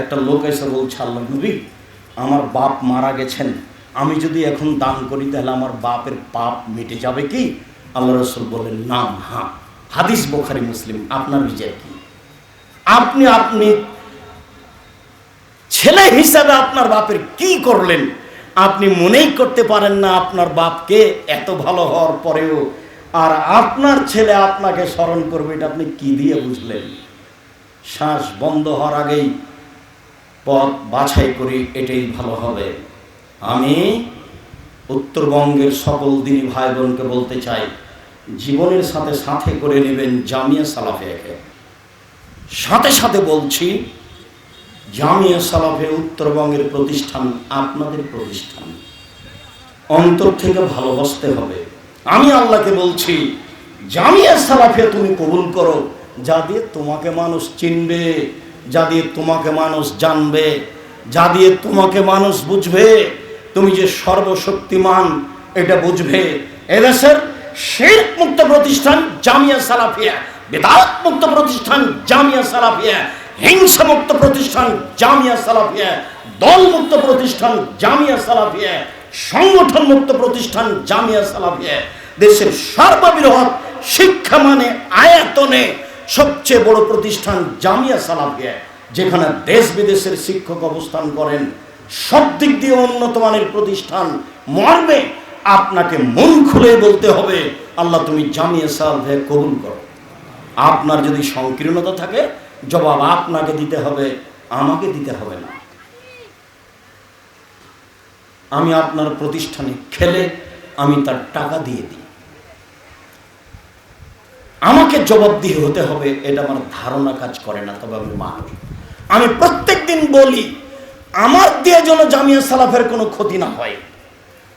একটা লোক এসে বলছে, আল্লাহ নবী, আমার বাপ মারা গেছেন। আমি যদি এখন দান করি, তাহলে আমার বাপের পাপ মিটে যাবে কি? আল্লাহ রসুল বললেন নাম হ্যাঁ হাদিস বোখারি, মুসলিম। আপনার বিজয় কি? আপনি আপনি ছেলে হিসাবে আপনার বাপের কি করলেন? আপনি মনেই করতে পারেন না আপনার বাপকে এত ভালো হওয়ার পরেও। আর আপনার ছেলে আপনাকে স্মরণ করবে, এটা আপনি কি দিয়ে বুঝলেন? শ্বাস বন্ধ হওয়ার আগেই পথ বাছাই করি, এটাই ভালো হবে। আমি উত্তরবঙ্গের সকল দিনী ভাই বোনকে বলতে চাই, জীবনের সাথে সাথে করে নেবেন জামিয়া সালাফিয়াকে সাথে সাথে বলছি, জামিয়া সালাফে উত্তরবঙ্গের প্রতিষ্ঠান আপনাদের প্রতিষ্ঠান। অন্তর থেকে ভালোবাসতে হবে। আমি আল্লাহকে বলছি, জামিয়া সালাফে তুমি কবুল করো, যা দিয়ে তোমাকে মানুষ চিনবে। যা দিয়ে তোমাকে মানুষ জানবে, যা দিয়ে তোমাকে মানুষ বুঝবে, তুমি যে সর্বশক্তিমান, এটা বুঝবে। এদেশের শেখ মুক্ত প্রতিষ্ঠান জামিয়া সালাফিয়া, বেদাত মুক্ত প্রতিষ্ঠান জামিয়া সালাফিয়া, হিংসা মুক্ত প্রতিষ্ঠান জামিয়া সালাফিয়া, দল মুক্ত প্রতিষ্ঠান জামিয়া সালাফিয়া, সংগঠন মুক্ত প্রতিষ্ঠান জামিয়া সালাফিয়া। দেশের সর্ববৃহৎ শিক্ষা মানে আয়তনে সবচেয়ে বড় প্রতিষ্ঠান জামিয়া সালাফিয়া যেখানে দেশ বিদেশের শিক্ষক অবস্থান করেন। সব দিক দিয়ে উন্নত মানের প্রতিষ্ঠান মর্মে আপনাকে মন খুলে বলতে হবে, আল্লাহ তুমি জামিয়া সালাফিয়া কবুল করো। আপনার যদি সংকীর্ণতা থাকে, জবাব আপনাকে দিতে হবে, আমাকে দিতে হবে না। আমি আপনার প্রতিষ্ঠানে খেলে আমি তার টাকা দিয়ে দিই। আমাকে জবাবদিহি হতে হবে, এটা আমার ধারণা কাজ করে না, তবে আমি মানুষ আমি প্রত্যেক দিন বলি, আমার দিয়ে যেন জামিয়া সালাফের কোনো ক্ষতি না হয়।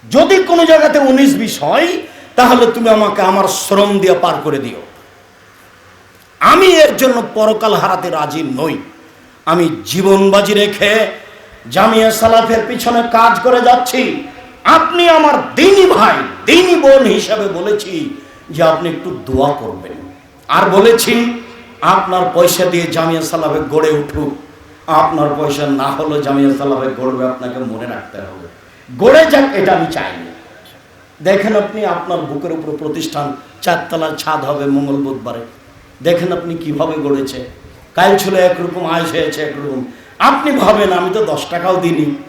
যদি কোনো জায়গাতে উনিশ বিশ হয়, তাহলে তুমি আমাকে আমার শ্রম দিয়ে পার করে দিও। আমি এর জন্য পরকাল হারাতে রাজি নই। আমি জীবন বাজি রেখে জামিয়া সালাফের পিছনে কাজ করে যাচ্ছি। আপনি আমার দিনী ভাই, দিনী বোন হিসাবে বলেছি যে আপনি একটু দোয়া করবেন। আর বলেছি, আপনার পয়সা দিয়ে জামিয়া সালাফে গড়ে উঠুক। আপনার পয়সা না হলো জামিয়া সালাফে গড়বে, আপনাকে মনে রাখতে হবে। গড়ে যাক, এটা আমি চাইনি। দেখেন আপনি, আপনার বুকের উপর প্রতিষ্ঠান, চারতলার ছাদ হবে মঙ্গল বুধবারে। দেখেন আপনি কীভাবে গড়েছে। কাল ছিল একরকম আয়স হয়েছে একরকম। আপনি ভাবেন, আমি তো দশ টাকাও দিইনি।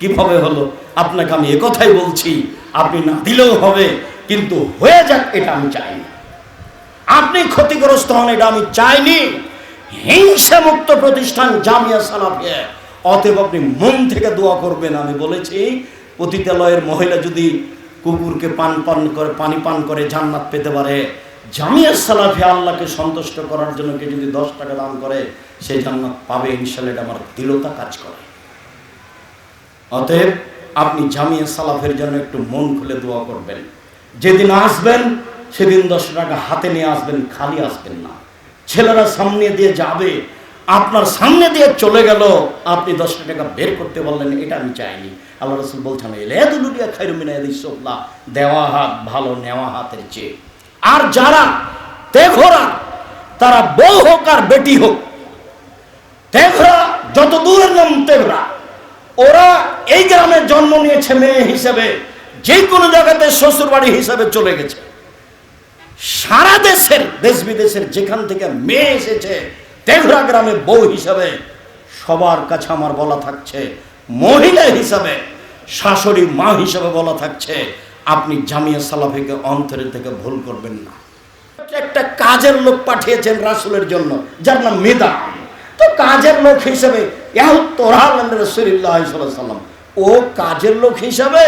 কীভাবে হলো? আপনাকে আমি একথাই বলছি, আপনি না দিলেও হবে। কিন্তু হয়ে যাক এটা আমি চাইনি। আপনি ক্ষতিগ্রস্ত হন, এটা আমি চাইনি। হিংসা মুক্ত প্রতিষ্ঠান জামিয়া সালাফিয়া অতএব আপনি মন থেকে দোয়া করবেন, আমি বলেছি, পতিতালয়ের মহিলা যদি কুকুরকে পান পান করে, পানি পান করে জান্নাত পেতে পারে, জামিয়া সালাফি আল্লাহকে সন্তুষ্ট করার জন্য কে যদি দশ টাকা দান করে সেই জান্নাত পাবে ইনশাল্লাহ এটা আমার দৃঢ়তা কাজ করে। অতএব আপনি জামিয়া সালাফের জন্য একটু মন খুলে দোয়া করবেন। যেদিন আসবেন, সেদিন দশ টাকা হাতে নিয়ে আসবেন, খালি আসবেন না। ছেলেরা সামনে দিয়ে যাবে, আপনার সামনে দিয়ে চলে গেল, আপনি দশ টাকা বের করতে বললেন, এটা আমি চাইনি। আল্লাহ রসুল বলছেন এলেদুলুলিয়া খাইরুমিনা ইসল্লাহ দেওয়া হাত, ভালো নেওয়া হাতের চেয়ে। আর যারা, তেঘরা, তারা বউ হোক আর বেটি হোক, তেঘরা যত দূরের নাম তেঘরা, ওরা এই গ্রামে জন্ম নিয়েছে মেয়ে হিসেবে যে কোনো জায়গাতে শ্বশুর বাড়ি হিসাবে চলে গেছে। সারা দেশের, দেশ বিদেশের যেখান থেকে মেয়ে এসেছে, তেঘরা গ্রামে বউ হিসাবে সবার কাছে আমার বলা থাকছে, মহিলা হিসাবে, শাশুড়ি মা হিসাবে বলা থাকছে, আপনি জামিয়া সালাফিকে অন্তরের থেকে ভুল করবেন না। একটা কাজের লোক পাঠিয়েছেন রাসুলের জন্য, যার নাম মেদা। তো কাজের লোক হিসেবে সাল্লাম ও কাজের লোক হিসাবে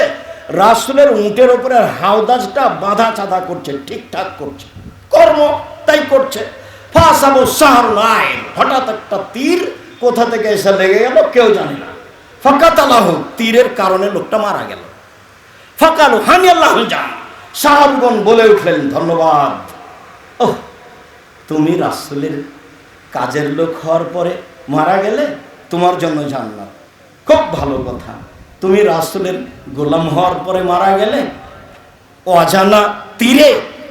রাসুলের উঁটের উপরে হাওদাজটা বাঁধা চাঁদা করছে, ঠিকঠাক করছে। কর্ম তাই করছে। ফাঁসাবো শাহর নাই হঠাৎ একটা তীর কোথা থেকে এসে লেগে গেল কেউ জানে না। ফকাতালাহ, তীরের কারণে লোকটা মারা গেল। ফকালু হানি আল্লাহ যান সাহাবগণ বলে উঠলেন, ধন্যবাদ। ওহ, তুমি রাসুলের কাজের লোক হওয়ার পরে মারা গেলে তোমার জন্য জানলাম খুব ভালো কথা। তুমি রাসুলের গোলাম হওয়ার পরে মারা গেলে অজানা তীরে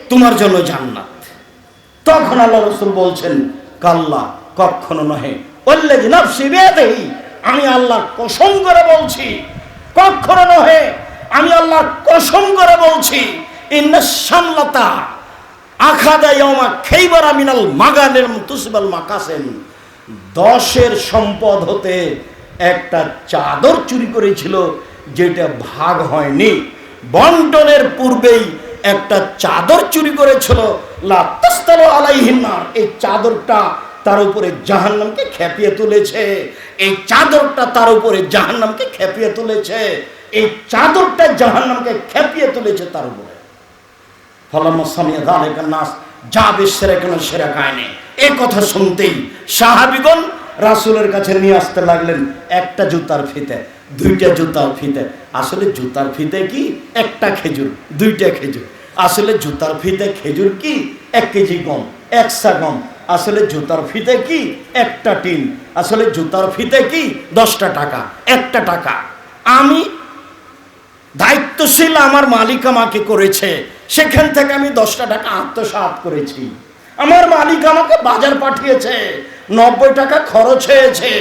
তোমার জন্য জান্নাত। তখন আল্লাহ রসুল বলছেন, কাল্লা কখনো নহে। বললে আমি আল্লাহ কসম করে বলছি কখনো নহে। আমি আল্লাহ কসম করে বলছি ইন্নাসামলাতা আখাদা খেইবার মাগানের তুসবাল মাকাসেন দশের সম্পদ হতে একটা চাদর চুরি করেছিল, যেটা ভাগ হয়নি। বন্টনের পূর্বেই একটা চাদর চুরি করেছিল। এই চাদরটা তার উপরে জাহান্নামকে খেপিয়ে তুলেছে। এই চাদরটা তার উপরে জাহান্নামকে খেপিয়ে তুলেছে। এই চাদরটা জাহান্নামকে খেপিয়ে তুলেছে তার উপরে। ফলামসামিয়া দালেকা নাস। যাবে সেরা কেন সেরা কায়নে এ কথা শুনতেই সাহাবিগণ রাসূলের কাছে নিয়ে আসতে লাগলেন একটা জুতার ফিতে, দুইটা জুতার ফিতে। আসলে জুতার ফিতে কি? একটা খেজুর, দুইটা খেজুর। আসলে জুতার ফিতে খেজুর কি? এক কেজি গম, একশা গম। আসলে জুতার ফিতে কি? একটা টিন। আসলে জুতার ফিতে কি? দশটা টাকা, একটা টাকা। আমি দায়িত্বশীল আমার মালিক আমাকে করেছে, সেখান থেকে আমি দশটা টাকা আত্মসাৎ করেছি। আমার মালিক আমাকে বাজার পাঠিয়েছে নব্বই টাকা খরচ হয়েছে,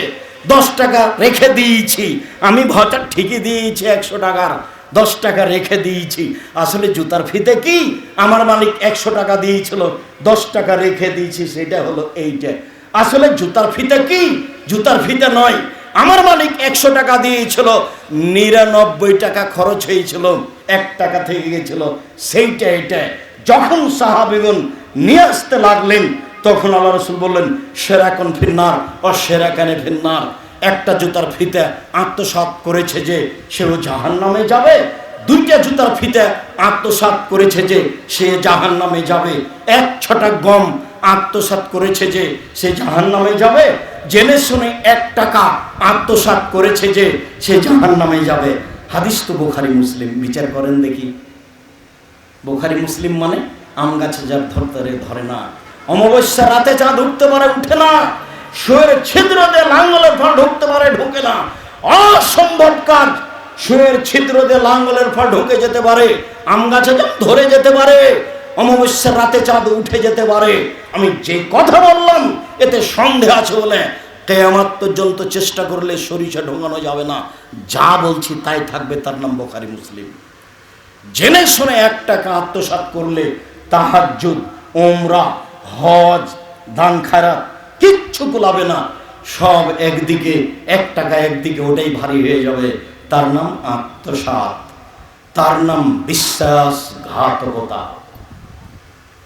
দশ টাকা রেখে দিয়েছি। আমি ভটা ঠিকই দিয়েছি একশো টাকার, দশ টাকা রেখে দিয়েছি। আসলে জুতার ফিতে কি? আমার মালিক একশো টাকা দিয়েছিল, দশ টাকা রেখে দিয়েছি, সেটা হলো এইটা। আসলে জুতার ফিতে কি? জুতার ফিতে নয়, আমার মালিক একশো টাকা দিয়েছিল, নিরানব্বই টাকা খরচ হয়েছিল, এক টাকা থেকে গেছিল, সেইটা এটা। যখন সাহাবিগুন নিয়ে আসতে লাগলেন তখন আল্লাহ রসুল বললেন সেরাকন ফিন্নার ও সেরাকানে ফিন্নার একটা জুতার ফিতে আত্মসাৎ করেছে যে, সেও জাহান নামে যাবে। দুইটা জুতার ফিতে আত্মসাৎ করেছে যে, সে জাহান নামে যাবে। এক ছটা গম আত্মসাৎ করেছে যে, সে জাহান নামে যাবে। জেনে শুনে এক টাকা আত্মসাৎ করেছে যে, সে জাহান নামে যাবে। হাদিস তো বোখারি, মুসলিম। বিচার করেন দেখি। বোখারি, মুসলিম মানে আম গাছে যার ধরতে ধরে না। অমাবস্যা রাতে চাঁদ উঠতে পারে উঠে না, শুয়ের ছিদ্র দিয়ে লাঙ্গলের ফল ঢুকতে পারে, ঢুকে না। অসম্ভব কাজ, শুয়ের ছিদ্র দিয়ে লাঙ্গলের ফল ঢুকে যেতে পারে, আম গাছে যেমন ধরে যেতে পারে অমাবস্যার রাতে চাঁদ উঠে যেতে পারে। আমি যে কথা বললাম, এতে সন্দেহ আছে বলে কেয়ামাত পর্যন্ত চেষ্টা করলে সরিষা ঢোঙানো যাবে না। যা বলছি তাই থাকবে, তার নাম বোখারি মুসলিম। জেনে শুনে এক টাকা আত্মসাৎ করলে তাহাজ্জুদ ওমরা হজ, দান খারাপ কিচ্ছু কুলাবে না। সব একদিকে এক টাকা একদিকে ওটাই ভারী হয়ে যাবে। তার নাম আত্মসাৎ। তার নাম বিশ্বাস বিশ্বাসঘাতকতা।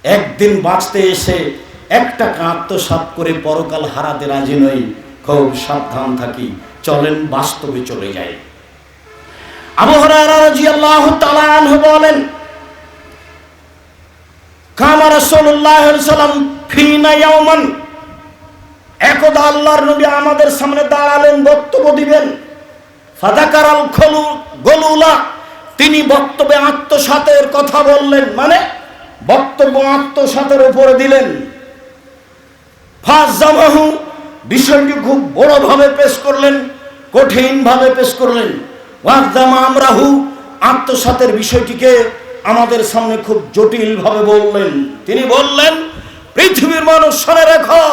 একদিন বাঁচতে এসে একটা আত্মসাৎ করে পরকাল হারাতে রাজি নই। খুব সাবধান থাকি। চলেন বাস্তবে চলে যাই। আবু হুরায়রা রাদিয়াল্লাহু বলেন কামা রাসূলুল্লাহ সাল্লাম, ফিনা একদা আল্লাহর নবী আমাদের সামনে দাঁড়ালেন, বক্তব্য দিবেন। ফাদাকারাল খলু, গলুলা, তিনি বক্তব্যে আত্মসাতের কথা বললেন। মানে বক্তব্য আত্মসাতের উপরে দিলেন। ফাজামাহু বিষয়টি খুব বড়ভাবে পেশ করলেন, কঠিনভাবে পেশ করলেন। ওয়াজামা আমরাহু, আত্মসাতের বিষয়টিকে আমাদের সামনে খুব জটিলভাবে বললেন। তিনি বললেন, পৃথিবীর মানুষ শুনে রেখো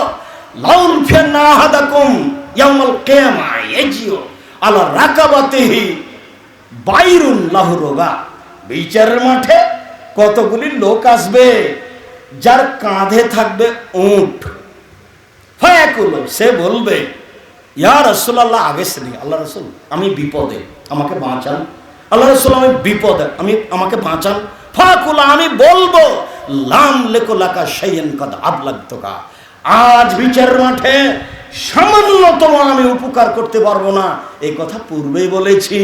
লাউল ফিয়ান্না আহাদাকুম ইয়াউমাল কিয়ামা ইয়াজিও আলা রাকাবাতিহি বাইরুন লাহুরোগা বিচারের মাঠে কতগুলি লোক আসবে, যার কাঁধে থাকবে উঁট। ফায়াকুলো, সে বলবে, ইয়া রসুল্লাহ আগে শ্রেণি আল্লাহ রসুল, আমি বিপদে, আমাকে বাঁচান। আল্লাহ রসুল আমি বিপদে, আমি, আমাকে বাঁচান। ফাকুলা, আমি বলব, লাম লেকোলাকা সেইন কদ আবলাগতকা। আজ বিচার মাঠে সামান্যতম আমি উপকার করতে পারব না। এই কথা পূর্বেই বলেছি।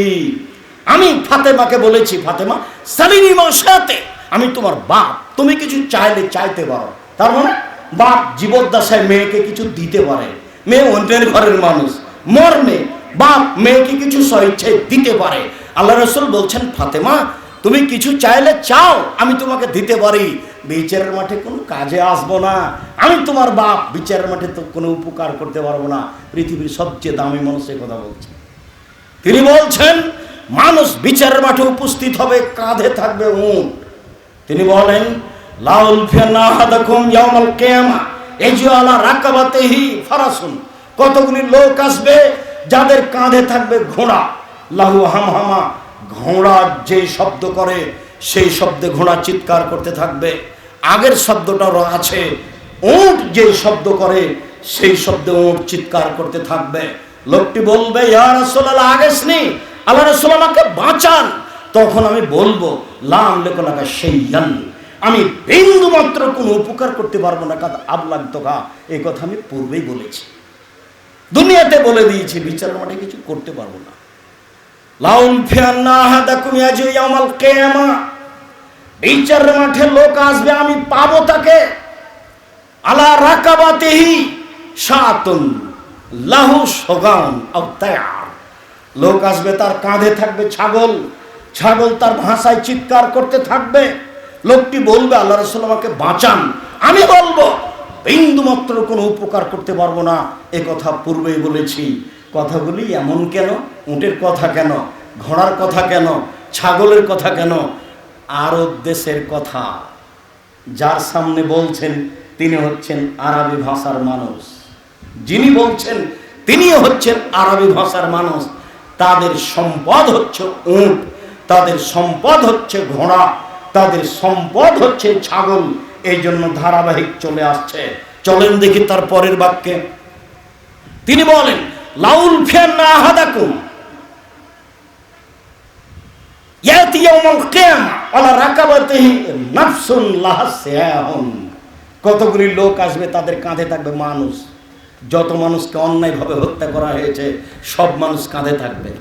আমি ফাতেমাকে বলেছি, ফাতেমা সালিনী সাথে আমি তোমার বাপ। তুমি কিছু চাইলে চাইতে পারো। তার মানে বাপ জীবদ্দশায় মেয়েকে কিছু দিতে পারে। মেয়ে অন্যের ঘরের মানুষ। মর্মে, বাপ মেয়েকে কিছু স্বইচ্ছায় দিতে পারে। আল্লাহ রসুল বলছেন, ফাতেমা, তুমি কিছু চাইলে চাও, আমি তোমাকে দিতে পারি। বিচারের মাঠে কোনো কাজে আসব না। আমি তোমার বাপ, বিচারের মাঠে তো কোনো উপকার করতে পারব না। পৃথিবীর সবচেয়ে দামি মানুষের কথা বলছে। তিনি বলছেন, মানুষ বিচারের মাঠে উপস্থিত হবে, কাঁধে থাকবে উঁট তিনি বলেন, লাউল আলা ফারাসুন। কতগুলি লোক আসবে যাদের কাঁধে থাকবে ঘোড়া। লাহু হামহামা ঘোড়া যে শব্দ করে, সেই শব্দে ঘোড়া চিৎকার করতে থাকবে। আগের শব্দটারও আছে, উট যে শব্দ করে, সেই শব্দে উট চিৎকার করতে থাকবে। লোকটি বলবে, ইয়া রাসূলুল্লাহ আল্লাহ রাসূল আমাকে বাঁচান। তখন আমি বলব, লাম লেখনাকা সেই আমি বিন্দু মাত্র কোনো উপকার করতে পারব না, কাদ আবলাগ তোকা এই কথা আমি পূর্বেই বলেছি। দুনিয়াতে বলে দিয়েছি বিচার মাঠে কিছু করতে পারব না। ফিয়ান্না বিচার মাঠে লোক আসবে, আমি পাবো তাকে। আলা রাকাবাতিহি শাতুন, লাহু সগান লোক আসবে, তার কাঁধে থাকবে ছাগল। ছাগল তার ভাষায় চিৎকার করতে থাকবে। লোকটি বলবে, আল্লাহ রসুল আমাকে বাঁচান। আমি বলব বিন্দু মাত্র কোনো উপকার করতে পারব না। এ কথা পূর্বেই বলেছি। কথাগুলি এমন কেন? উটের কথা কেন? ঘোড়ার কথা কেন? ছাগলের কথা কেন? আরব দেশের কথা। যার সামনে বলছেন, তিনি হচ্ছেন আরবি ভাষার মানুষ। যিনি বলছেন, তিনিও হচ্ছেন আরবি ভাষার মানুষ। তাদের সম্পদ হচ্ছে উট, তাদের সম্পদ হচ্ছে ঘোড়া, তাদের সম্পদ হচ্ছে ছাগল। এই জন্য ধারাবাহিক চলে আসছে। চলেন দেখি তার পরের বাক্যে। তিনি বলেন লাউল ফিয়ান না আহাদাকুম। ইয়াতি ইয়াউমাল কিয়ামা, আলা রাকাবাতিহি নাফসুন লাহা কতগুলি লোক আসবে, তাদের কাঁধে থাকবে মানুষ। যত মানুষকে অন্যায়ভাবে হত্যা করা হয়েছে, সব মানুষ কাঁধে থাকবে।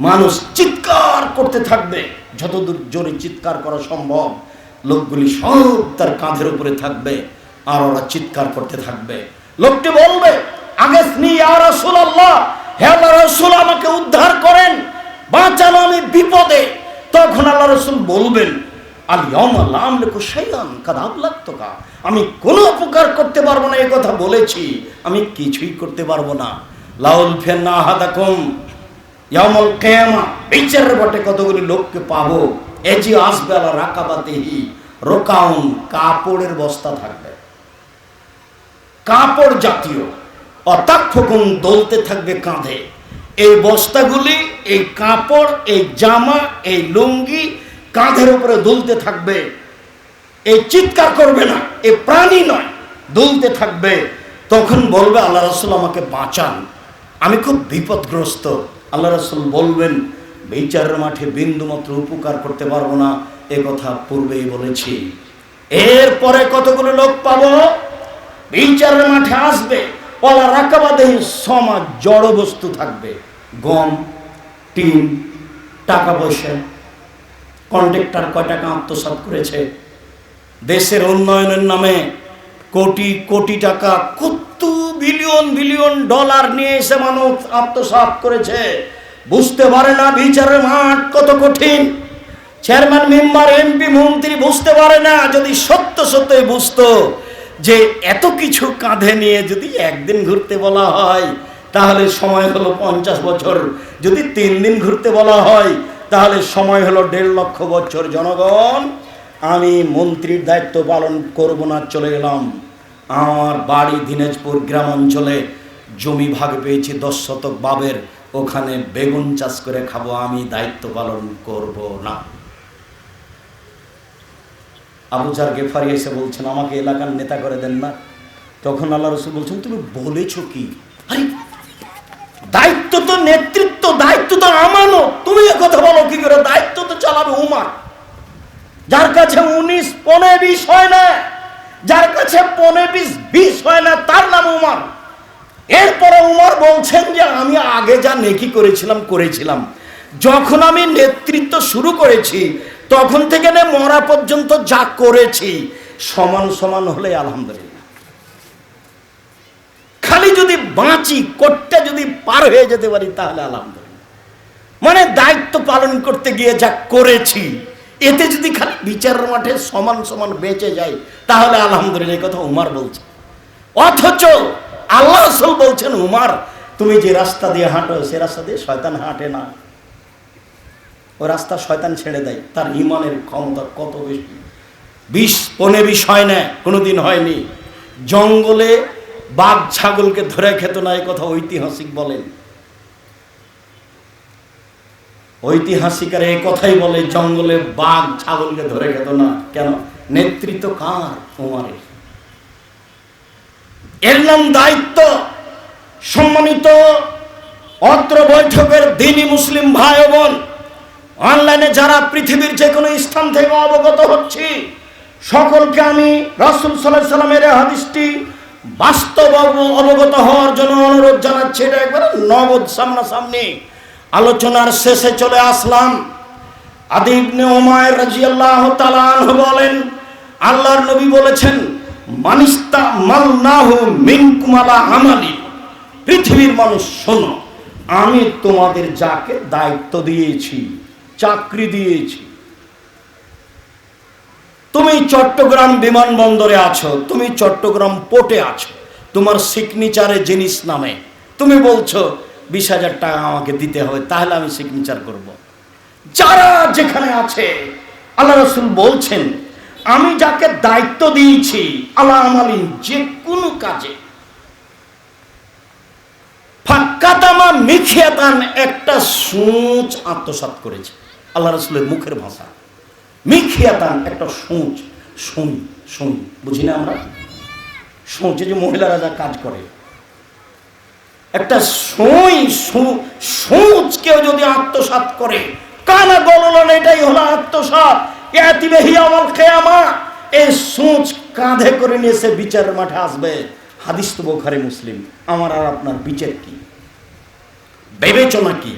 মানুষ চিৎকার করতে থাকবে, যতদূর জোরে চিৎকার করা সম্ভব, লোকগুলি সব তার কাঁধের উপরে থাকবে, আর ওরা চিৎকার করতে থাকবে। লোকটি বলবে আগে স্নি আল্লাহ হে আল্লাহ রসুল, আমাকে উদ্ধার করেন। বাঁচানো আমি বিপদে। তখন আল্লাহ রসুল বলবেন আমি কোনো উপকার করতে পারব না এ কথা বলেছি। আমি কিছুই করতে পারব না। লাউল বিচারের বটে কতগুলি লোককে পাবো? এজি আসবে আলা রাকাবাতেহি রোকাউন, কাপড়ের বস্তা থাকবে। কাপড় জাতীয়। অতাক্ষকুন দলতে থাকবে কাঁধে এই বস্তাগুলি এই কাপড় এই জামা এই লুঙ্গি কাঁধের উপরে দুলতে থাকবে এই চিৎকার করবে না এ প্রাণী নয় দুলতে থাকবে তখন বলবে আল্লাহ রসুল আমাকে বাঁচান আমি খুব বিপদগ্রস্ত আল্লাহ রসুল বলবেন বিচারের মাঠে বিন্দুমাত্র উপকার করতে পারব না এ কথা পূর্বেই বলেছি এরপরে কতগুলো লোক পাবো? বিচারের মাঠে আসবে। পলা রাকাবাদেহী সমাজ জড় বস্তু থাকবে। গম, টিন, টাকা পয়সা, কন্ট্রাক্টর কয় টাকা আত্মসাৎ করেছে। দেশের উন্নয়নের নামে কোটি কোটি টাকা, কত বিলিয়ন বিলিয়ন ডলার নিয়ে এসে মানুষ আত্মসাৎ করেছে। বুঝতে পারে না বিচারের মাঠ কত কঠিন। চেয়ারম্যান, মেম্বার, এমপি, মন্ত্রী বুঝতে পারে না, যদি সত্য সত্যই বুঝতো যে এত কিছু কাঁধে নিয়ে যদি একদিন ঘুরতে বলা হয়, তাহলে সময় হলো পঞ্চাশ বছর। যদি তিন দিন ঘুরতে বলা হয়, তাহলে সময় হলো দেড় লক্ষ বছর। জনগণ, আমি মন্ত্রীর দায়িত্ব পালন করব না, চলে এলাম। আমার বাড়ি দিনাজপুর গ্রাম অঞ্চলে জমি ভাগ পেয়েছি দশ শতক বাবের। ওখানে বেগুন চাষ করে খাব, আমি দায়িত্ব পালন করব না। আবুজার গেফারি এসে বলছেন, আমাকে এলাকার নেতা করে দেন না। তখন আল্লাহ রসুল বলছেন, তুমি বলেছ কি? দায়িত্ব তো নেতৃত্ব, দায়িত্ব তো আমানো। তুমি কথা বলো কি করে? দায়িত্ব তো চালাবে উমার। যার কাছে উনিশ পনে বিশ হয় না, যার কাছে পনে বিশ বিশ হয় না, তার নাম উমার। এরপরে উমার বলছেন যে, আমি আগে যা নেকি করেছিলাম করেছিলাম। যখন আমি নেতৃত্ব শুরু করেছি তখন থেকে নে মরা পর্যন্ত যা করেছি, সমান সমান হলে আলহামদুলিল্লাহ। খালি যদি বাঁচি, কোটটা যদি পার হয়ে যেতে পারি, তাহলে আলহামদুলিল্লাহ। মানে দায়িত্ব পালন করতে গিয়ে যা করেছি, এতে যদি খালি বিচারের মাঠে সমান সমান বেঁচে যায় তাহলে আলহামদুলিল্লাহ কথা উমার বলছে। অথচ আল্লাহ রসুল বলছেন, উমার, তুমি যে রাস্তা দিয়ে হাঁটো, সে রাস্তা দিয়ে শয়তান হাঁটে না। ও রাস্তা শয়তান ছেড়ে দেয়। তার ইমানের ক্ষমতা কত বেশি? বিষ পনে বিষ হয় না, কোনোদিন হয়নি। জঙ্গলে বাঘ ছাগলকে ধরে খেত না এই কথা ঐতিহাসিক বলেন। ঐতিহাসিকের এই কথাই বলে, জঙ্গলে বাঘ ছাগলকে ধরে খেত না। কেন? নেতৃত্ব কার? ওমারের এর নাম দায়িত্ব সম্মানিত অত্র বৈঠকের দিনী মুসলিম ভাই বোন। অনলাইনে যারা পৃথিবীর যে কোনো স্থান থেকে অবগত হচ্ছি, সকলকে আমি রাসুল সাল্লাহ সাল্লামের হাদিসটি বাস্তব অবগত হওয়ার জন্য অনুরোধ জানাচ্ছি। এটা একবারে নগদ সামনাসামনি আলোচনার শেষে চলে আসলাম। আদিবনে ওমায় রাজিয়াল্লাহ তালাহ বলেন, আল্লাহর নবী বলেছেন, মানিস্তা মালনাহু মিনকুমালা আমালি। পৃথিবীর মানুষ, শোনো, আমি তোমাদের যাকে দায়িত্ব দিয়েছি চাকরি দিয়েছি। তুমি চট্টগ্রাম বিমানবন্দরে আছো, তুমি চট্টগ্রাম পোর্টে আছো, তোমার সিগনেচারে জিনিস নামে। তুমি বলছো, বিশ হাজার টাকা আমাকে দিতে হবে, তাহলে আমি সিগনেচার করব। যারা যেখানে আছে, আল্লাহ রসুল বলছেন, আমি যাকে দায়িত্ব দিয়েছি, আল্লাহ আমালিন যে কোনো কাজে। ফাক্কাতামা মিখিয়াতান একটা সূচ আত্মসাৎ করেছে। আল্লাহ রসুলের মুখের ভাষা। মিখিয়াতান একটা সূচ শুনি শুনি বুঝি না আমরা? সূচে যে মহিলারা যা কাজ করে। একটা সই সূচ কেউ যদি আত্মসাৎ করে, কানা গললন, এটাই হলো আত্মসাৎ। ইয়াতিবেহি আমল খেয়ামা এই সূচ কাঁধে করে নিয়ে সে বিচারের মাঠে আসবে। হাদিস তো বোখারে মুসলিম। আমার আর আপনার বিচার কি? বিবেচনা কি?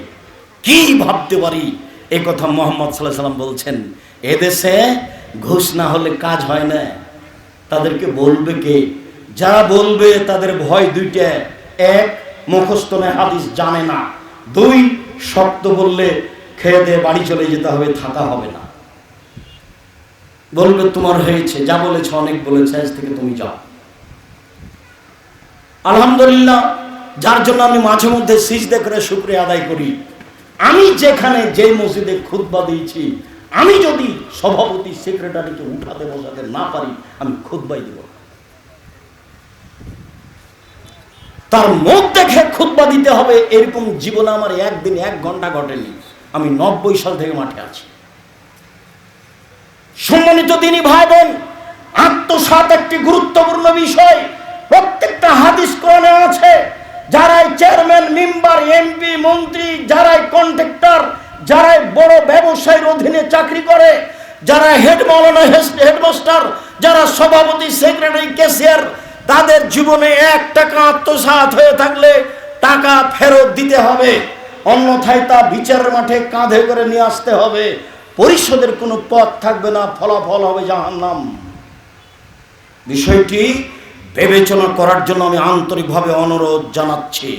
কি ভাবতে পারি? এ কথা মোহাম্মদ সাল্লাহ সাল্লাম বলছেন, এদেশে ঘুষ না হলে কাজ হয় না। তাদেরকে বলবে কে? যারা বলবে তাদের ভয় দুইটা। এক, মুখস্থ হাদিস জানে না। দুই শব্দ বললে খেয়ে দিয়ে বাড়ি চলে যেতে হবে, থাকা হবে না। বলবে, তোমার হয়েছে, যা বলেছে, অনেক বলেছে, আজ থেকে তুমি যাও। আলহামদুলিল্লাহ, যার জন্য আমি মাঝে মধ্যে সিজদে করে শুক্রিয়া আদায় করি। আমি যেখানে যে মসজিদে খুতবা দিয়েছি, আমি যদি সভাপতি, সেক্রেটারিকে উঠাতে বসাতে না পারি, আমি খুতবাই দেব। তার মুখ দেখে খুতবা দিতে হবে, এরকম জীবনে আমার একদিন এক ঘণ্টা ঘটেনি। আমি নব্বই সাল থেকে মাঠে আছি। সম্মানিত তিনি ভাই বোন আত্মসাত একটি গুরুত্বপূর্ণ বিষয়। প্রত্যেকটা হাদিস কোরআনে আছে। যারাই চেয়ারম্যান মেম্বার এমপি মন্ত্রী, যারাই কন্ট্রাক্টর যারাই বড় ব্যবসায়ীর অধীনে চাকরি করে যারা হেড হেডমাস্টার যারা সভাপতি সেক্রেটারি ক্যাশিয়ার তাদের জীবনে এক টাকা আত্মসাৎ হয়ে থাকলে টাকা ফেরত দিতে হবে। অন্যথায় তা বিচারের মাঠে কাঁধে করে নিয়ে আসতে হবে। পরিষদের কোনো পথ থাকবে না, ফলাফল হবে জাহান্নাম। বিষয়টি বিবেচনা করার জন্য আমি আন্তরিকভাবে অনুরোধ জানাচ্ছি।